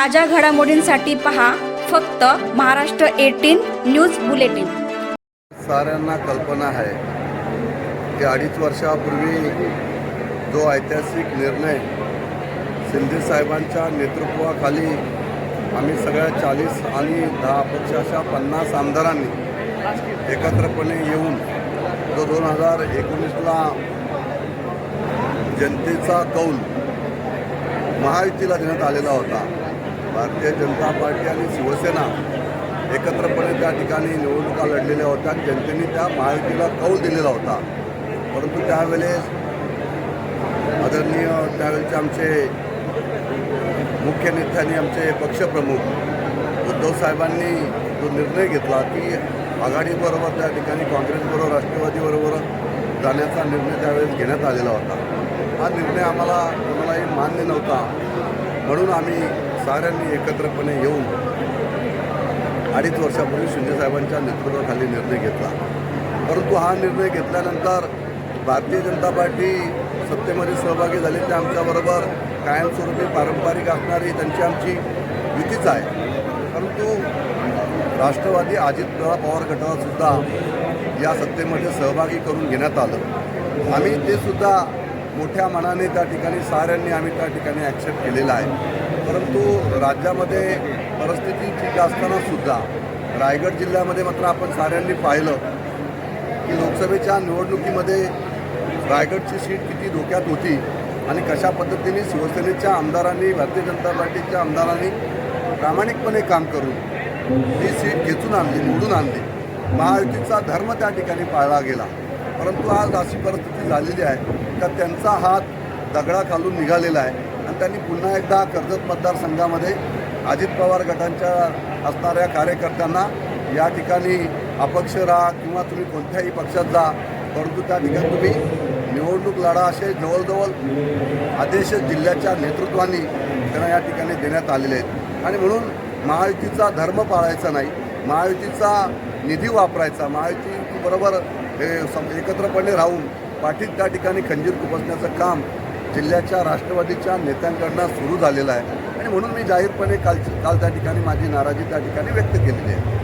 ताज्या घडामोडींसाठी पहा फक्त महाराष्ट्र एटीन न्यूज बुलेटिन. साऱ्यांना कल्पना आहे की अडीच वर्षापूर्वी जो ऐतिहासिक निर्णय शिंदे साहेबांच्या नेतृत्वाखाली आम्ही सगळ्या चाळीस आणि दहा अपक्ष अशा पन्नास आमदारांनी एकत्रपणे येऊन जो दोन हजार एकोणीसला जनतेचा कौल महायुतीला देण्यात आलेला होता भारतीय जनता पार्टी आणि शिवसेना एकत्रपणे त्या ठिकाणी निवडणुका लढलेल्या होत्या. आणि जनतेने त्या महायुतीला कौल दिलेला होता. परंतु त्यावेळेस आदरणीय त्यावेळेचे आमचे मुख्य नेत्यांनी आमचे पक्षप्रमुख उद्धव साहेबांनी जो निर्णय घेतला की आघाडीबरोबर त्या ठिकाणी काँग्रेसबरोबर राष्ट्रवादीबरोबर जाण्याचा निर्णय त्यावेळेस घेण्यात आलेला होता. हा निर्णय आम्हाला कोणालाही मान्य नव्हता. म्हणून आम्ही साऱ्यांनी एकत्रपणे येऊन अडीच वर्षापूर्वी शिंदेसाहेबांच्या नेतृत्वाखाली निर्णय घेतला. परंतु हा निर्णय घेतल्यानंतर भारतीय जनता पार्टी सत्तेमध्ये सहभागी झाली. ते आमच्याबरोबर कायमस्वरूपी पारंपरिक असणारी त्यांची आमची युतीच आहे. परंतु राष्ट्रवादी अजितदादा पवार गटाला सुद्धा या सत्तेमध्ये सहभागी करून घेण्यात आलं. आम्ही ते सुद्धा मोठ्या मनाने त्या ठिकाणी साऱ्यांनी आम्ही त्या ठिकाणी ॲक्सेप्ट केलेलं आहे. परंतु राज्यामध्ये परिस्थिती ठीक असताना सुद्धा रायगड जिल्ह्यामध्ये मात्र आपण साऱ्यांनी पाहिलं की लोकसभेच्या निवडणुकीमध्ये रायगडची सीट किती धोक्यात होती आणि कशा पद्धतीने शिवसेनेच्या आमदारांनी भारतीय जनता पार्टीच्या आमदारांनी प्रामाणिकपणे काम करून ही सीट घेचून आणली निवडून आणली. महायुतीचा धर्म त्या ठिकाणी पाळला गेला. परंतु आज अशी परिस्थिती झालेली आहे का त्यांचा हात दगडाखालून निघालेला आहे. आणि त्यांनी पुन्हा एकदा कर्जत मतदारसंघामध्ये अजित पवार गटांच्या असणाऱ्या कार्यकर्त्यांना या ठिकाणी अपक्ष राहा किंवा तुम्ही कोणत्याही पक्षात जा परंतु त्या ठिकाणी तुम्ही निवडणूक लढा असे जवळजवळ आदेश जिल्ह्याच्या नेतृत्वाने त्यांना या ठिकाणी देण्यात आलेले आहेत. आणि म्हणून महायुतीचा धर्म पाळायचा नाही महायुतीचा निधी वापरायचा महायुतीबरोबर हे सम एकत्रपणे राहून पाठीत त्या ठिकाणी खंजीर खुपसण्याचं काम जिल्ह्याच्या राष्ट्रवादीच्या नेत्यांकडनं सुरू झालेलं आहे. आणि म्हणून मी जाहीरपणे काल काल त्या ठिकाणी माझी नाराजी त्या ठिकाणी व्यक्त केलेली आहे.